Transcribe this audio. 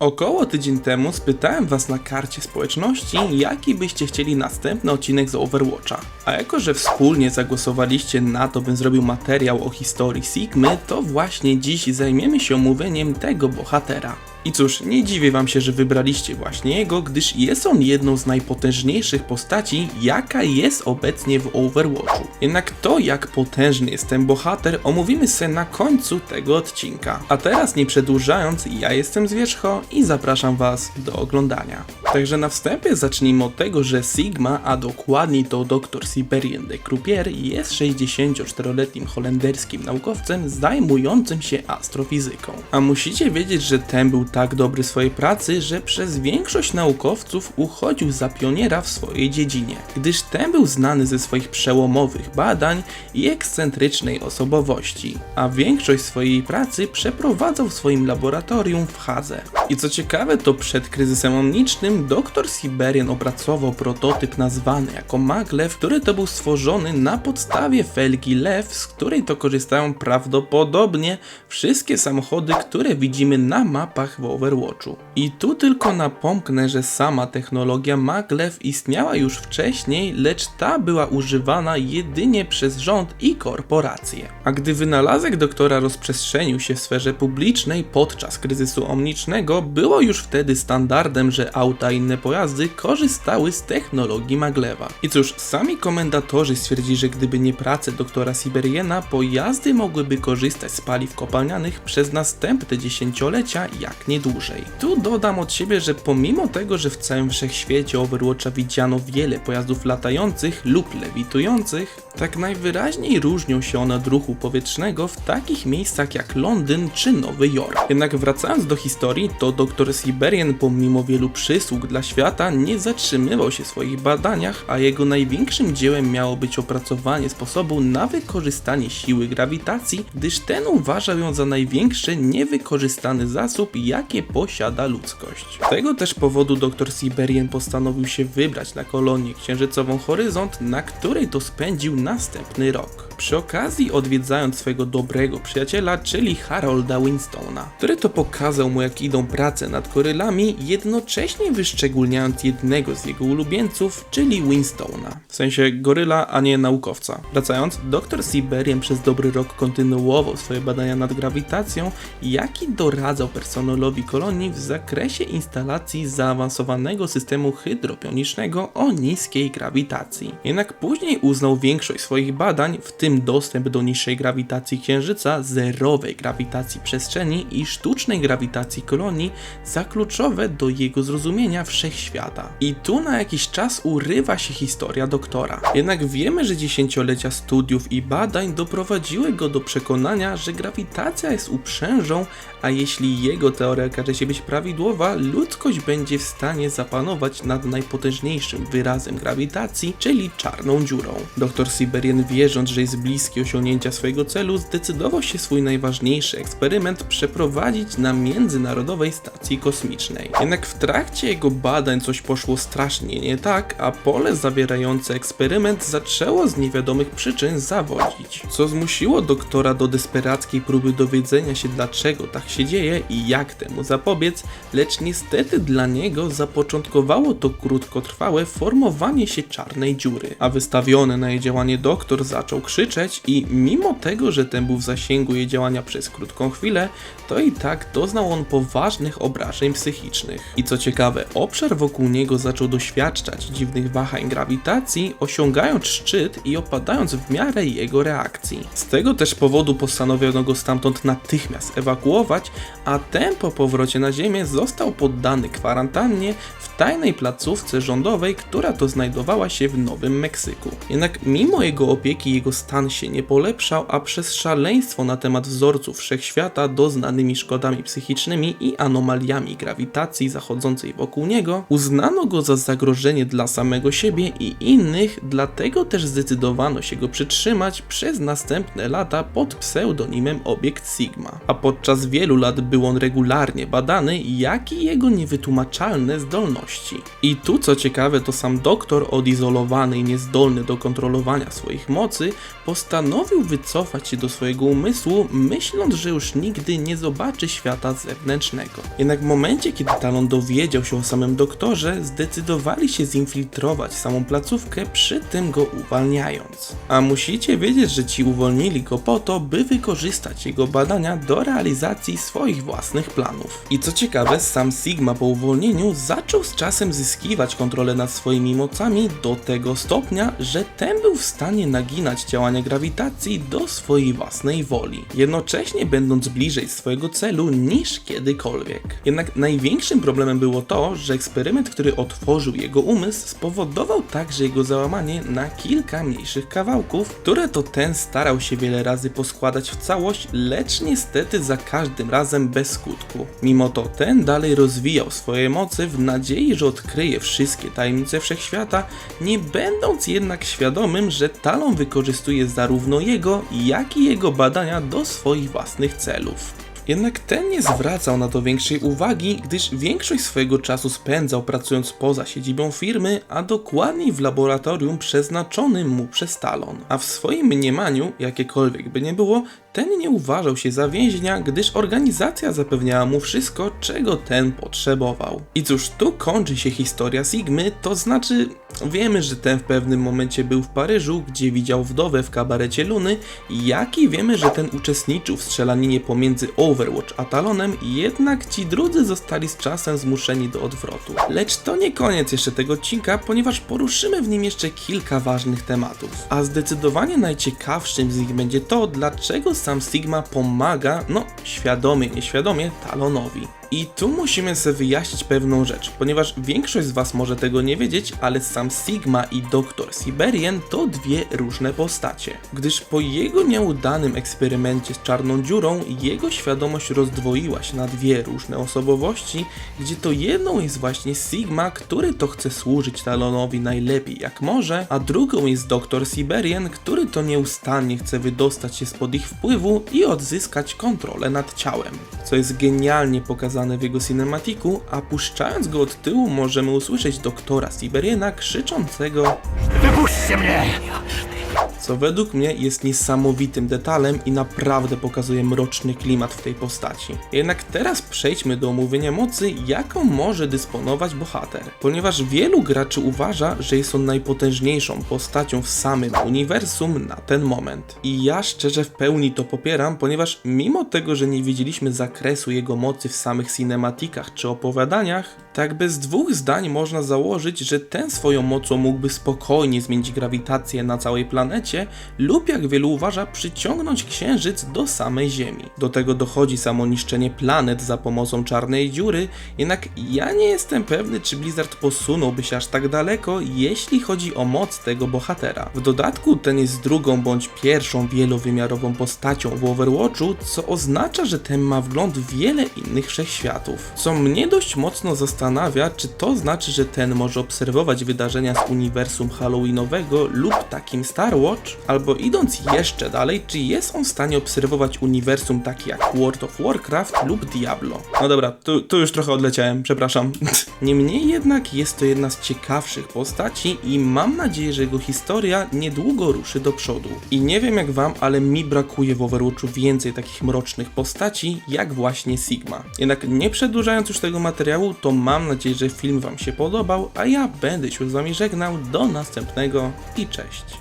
Około tydzień temu spytałem was na karcie społeczności, jaki byście chcieli następny odcinek z Overwatcha. A jako, że wspólnie zagłosowaliście na to, bym zrobił materiał o historii Sigmy, to właśnie dziś zajmiemy się omówieniem tego bohatera. I cóż, nie dziwię wam się, że wybraliście właśnie jego, gdyż jest on jedną z najpotężniejszych postaci, jaka jest obecnie w Overwatchu. Jednak to, jak potężny jest ten bohater, omówimy sobie na końcu tego odcinka. A teraz, nie przedłużając, ja jestem Zwierzcho i zapraszam was do oglądania. Także na wstępie zacznijmy od tego, że Sigma, a dokładniej to dr Siberian de Croupier, jest 64-letnim holenderskim naukowcem zajmującym się astrofizyką. A musicie wiedzieć, że ten był tak dobry swojej pracy, że przez większość naukowców uchodził za pioniera w swojej dziedzinie, gdyż ten był znany ze swoich przełomowych badań i ekscentrycznej osobowości, a większość swojej pracy przeprowadzał w swoim laboratorium w Hadze. I co ciekawe, to przed kryzysem omnicznym dr Siberian opracował prototyp nazwany jako maglev, który to był stworzony na podstawie felgi LEW, z której to korzystają prawdopodobnie wszystkie samochody, które widzimy na mapach w Overwatchu. I tu tylko napomknę, że sama technologia maglev istniała już wcześniej, lecz ta była używana jedynie przez rząd i korporacje. A gdy wynalazek doktora rozprzestrzenił się w sferze publicznej podczas kryzysu omnicznego, było już wtedy standardem, że auta i inne pojazdy korzystały z technologii maglewa. I cóż, sami komendatorzy stwierdzili, że gdyby nie prace doktora Siberiena, pojazdy mogłyby korzystać z paliw kopalnianych przez następne dziesięciolecia, jak dłużej. Tu dodam od siebie, że pomimo tego, że w całym wszechświecie Overwatcha widziano wiele pojazdów latających lub lewitujących, tak najwyraźniej różnią się one od ruchu powietrznego w takich miejscach jak Londyn czy Nowy Jork. Jednak wracając do historii, to dr Siberian pomimo wielu przysług dla świata nie zatrzymywał się w swoich badaniach, a jego największym dziełem miało być opracowanie sposobu na wykorzystanie siły grawitacji, gdyż ten uważał ją za największy niewykorzystany zasób, jakie posiada ludzkość. Z tego też powodu dr Siberian postanowił się wybrać na kolonię księżycową Horyzont, na której to spędził następny rok. Przy okazji odwiedzając swojego dobrego przyjaciela, czyli Harolda Winstona, który to pokazał mu jak idą prace nad gorylami, jednocześnie wyszczególniając jednego z jego ulubieńców, czyli Winstona. W sensie goryla, a nie naukowca. Wracając, dr Siberian przez dobry rok kontynuował swoje badania nad grawitacją, jak i doradzał personelowi kolonii w zakresie instalacji zaawansowanego systemu hydropionicznego o niskiej grawitacji. Jednak później uznał większość swoich badań, w tym dostęp do niższej grawitacji Księżyca, zerowej grawitacji przestrzeni i sztucznej grawitacji kolonii za kluczowe do jego zrozumienia wszechświata. I tu na jakiś czas urywa się historia doktora. Jednak wiemy, że dziesięciolecia studiów i badań doprowadziły go do przekonania, że grawitacja jest uprzężą, a jeśli jego teoria okaże się być prawidłowa, ludzkość będzie w stanie zapanować nad najpotężniejszym wyrazem grawitacji, czyli czarną dziurą. Dr Siberian wierząc, że jest bliski osiągnięcia swojego celu, zdecydował się swój najważniejszy eksperyment przeprowadzić na Międzynarodowej Stacji Kosmicznej. Jednak w trakcie jego badań coś poszło strasznie nie tak, a pole zawierające eksperyment zaczęło z niewiadomych przyczyn zawodzić, co zmusiło doktora do desperackiej próby dowiedzenia się dlaczego tak się dzieje i jak temu zapobiec, lecz niestety dla niego zapoczątkowało to krótkotrwałe formowanie się czarnej dziury, a wystawiony na jej działanie doktor zaczął krzyczeć i mimo tego, że ten był w zasięgu jej działania przez krótką chwilę, to i tak doznał on poważnych obrażeń psychicznych. I co ciekawe, obszar wokół niego zaczął doświadczać dziwnych wahań grawitacji, osiągając szczyt i opadając w miarę jego reakcji. Z tego też powodu postanowiono go stamtąd natychmiast ewakuować, a ten po powrocie na Ziemię został poddany kwarantannie w tajnej placówce rządowej, która to znajdowała się w Nowym Meksyku. Jednak mimo jego opieki jego stan się nie polepszał, a przez szaleństwo na temat wzorców wszechświata doznanymi szkodami psychicznymi i anomaliami grawitacji zachodzącej wokół niego, uznano go za zagrożenie dla samego siebie i innych, dlatego też zdecydowano się go przytrzymać przez następne lata pod pseudonimem Obiekt Sigma. A podczas wielu lat był on regularnie regularnie badany, jak i jego niewytłumaczalne zdolności. I tu co ciekawe, to sam doktor odizolowany i niezdolny do kontrolowania swoich mocy, postanowił wycofać się do swojego umysłu, myśląc, że już nigdy nie zobaczy świata zewnętrznego. Jednak w momencie, kiedy Talon dowiedział się o samym doktorze, zdecydowali się zinfiltrować samą placówkę, przy tym go uwalniając. A musicie wiedzieć, że ci uwolnili go po to, by wykorzystać jego badania do realizacji swoich własnych planów. I co ciekawe, sam Sigma po uwolnieniu zaczął z czasem zyskiwać kontrolę nad swoimi mocami do tego stopnia, że ten był w stanie naginać działania grawitacji do swojej własnej woli, jednocześnie będąc bliżej swojego celu niż kiedykolwiek. Jednak największym problemem było to, że eksperyment, który otworzył jego umysł, spowodował także jego załamanie na kilka mniejszych kawałków, które to ten starał się wiele razy poskładać w całość, lecz niestety za każdym razem bez skutku. Mimo to ten dalej rozwijał swoje moce w nadziei, że odkryje wszystkie tajemnice wszechświata, nie będąc jednak świadomym, że Talon wykorzystuje zarówno jego, jak i jego badania do swoich własnych celów. Jednak ten nie zwracał na to większej uwagi, gdyż większość swojego czasu spędzał pracując poza siedzibą firmy, a dokładniej w laboratorium przeznaczonym mu przez Talon. A w swoim mniemaniu, jakiekolwiek by nie było, ten nie uważał się za więźnia, gdyż organizacja zapewniała mu wszystko, czego ten potrzebował. I cóż, tu kończy się historia Sigmy, to znaczy wiemy, że ten w pewnym momencie był w Paryżu, gdzie widział wdowę w kabarecie Luny, jak i wiemy, że ten uczestniczył w strzelaninie pomiędzy Overwatch a Talonem, jednak ci drudzy zostali z czasem zmuszeni do odwrotu. Lecz to nie koniec jeszcze tego odcinka, ponieważ poruszymy w nim jeszcze kilka ważnych tematów. A zdecydowanie najciekawszym z nich będzie to, dlaczego sam Sigma pomaga, no świadomie, nieświadomie, Talonowi. I tu musimy sobie wyjaśnić pewną rzecz, ponieważ większość z Was może tego nie wiedzieć, ale sam Sigma i Dr. Siberian to dwie różne postacie. Gdyż po jego nieudanym eksperymencie z czarną dziurą, jego świadomość rozdwoiła się na dwie różne osobowości, gdzie to jedną jest właśnie Sigma, który to chce służyć Talonowi najlepiej jak może, a drugą jest Dr. Siberian, który to nieustannie chce wydostać się spod ich wpływu i odzyskać kontrolę nad ciałem. Co jest genialnie pokazane w jego cinematiku, a puszczając go od tyłu możemy usłyszeć doktora Siberiana krzyczącego Wypuśćcie mnie! Co według mnie jest niesamowitym detalem i naprawdę pokazuje mroczny klimat w tej postaci. Jednak teraz przejdźmy do omówienia mocy, jaką może dysponować bohater, ponieważ wielu graczy uważa, że jest on najpotężniejszą postacią w samym uniwersum na ten moment. I ja szczerze w pełni to popieram, ponieważ mimo tego, że nie widzieliśmy zakresu jego mocy w samych cinematikach czy opowiadaniach, tak bez dwóch zdań można założyć, że ten swoją mocą mógłby spokojnie zmienić grawitację na całej planecie lub jak wielu uważa przyciągnąć księżyc do samej Ziemi. Do tego dochodzi samo niszczenie planet za pomocą czarnej dziury, jednak ja nie jestem pewny czy Blizzard posunąłby się aż tak daleko, jeśli chodzi o moc tego bohatera. W dodatku ten jest drugą bądź pierwszą wielowymiarową postacią w Overwatchu, co oznacza, że ten ma wgląd w wiele innych wszechświatów. Co mnie dość mocno zastanawia, czy to znaczy, że ten może obserwować wydarzenia z uniwersum Halloweenowego lub takim Star Watch, albo idąc jeszcze dalej, czy jest on w stanie obserwować uniwersum takie jak World of Warcraft lub Diablo. No dobra, tu, tu już trochę odleciałem, przepraszam. Niemniej jednak jest to jedna z ciekawszych postaci i mam nadzieję, że jego historia niedługo ruszy do przodu. I nie wiem jak wam, ale mi brakuje w Overwatchu więcej takich mrocznych postaci, jak właśnie Sigma. Jednak nie przedłużając już tego materiału, to mam nadzieję, że film wam się podobał, a ja będę się z wami żegnał. Do następnego i cześć.